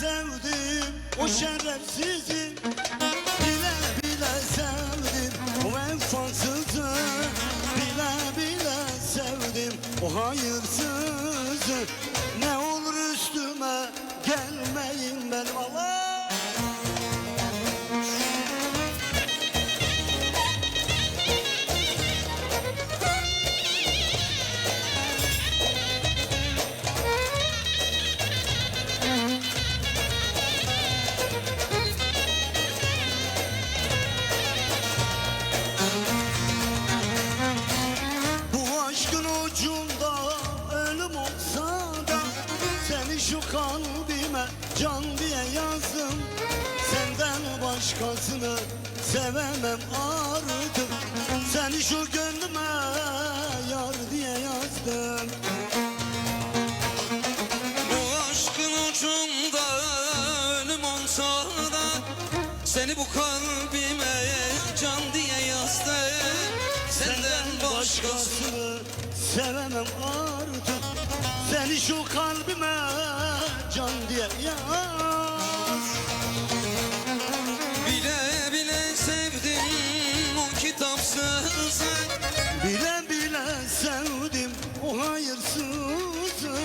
sevdim o şerefsizi Bile bile sevdim o vefasızı Bile bile sevdim o hayırsızı Ne olur üstüme gelmeyin benim. Allah şu kalbime can diye yazdım. Senden başkasını sevemem artık. Seni şu gönlüme yar diye yazdım. Bu aşkın ucunda ölüm olsa da Seni bu kalbime can diye yazdım. Senden başkası Başkasını sevemem artık. Seni şu kalbime can diye. Yaz Bile bile sevdim o kitapsız Bile bile sevdim o hayırsızı.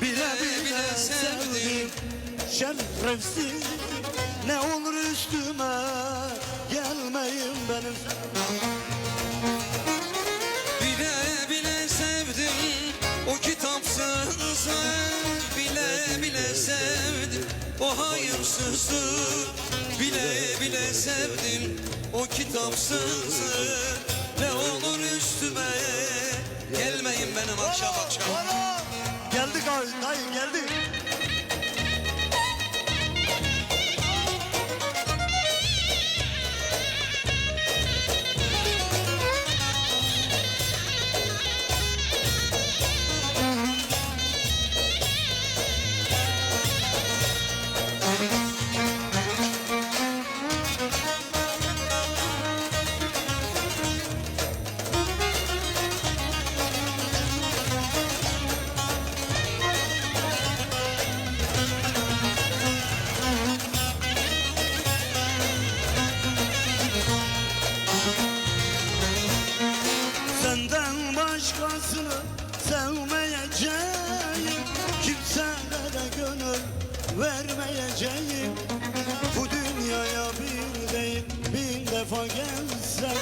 Bile bile sevdim. Şerefsiz Ne olur üstüme gelmeyin benim o hayırsızı Bile bile sevdim. O kitapsızı Ne olur üstüme. Gelmeyin benim akşam akşam! Geldik abi dayı geldik Yeah.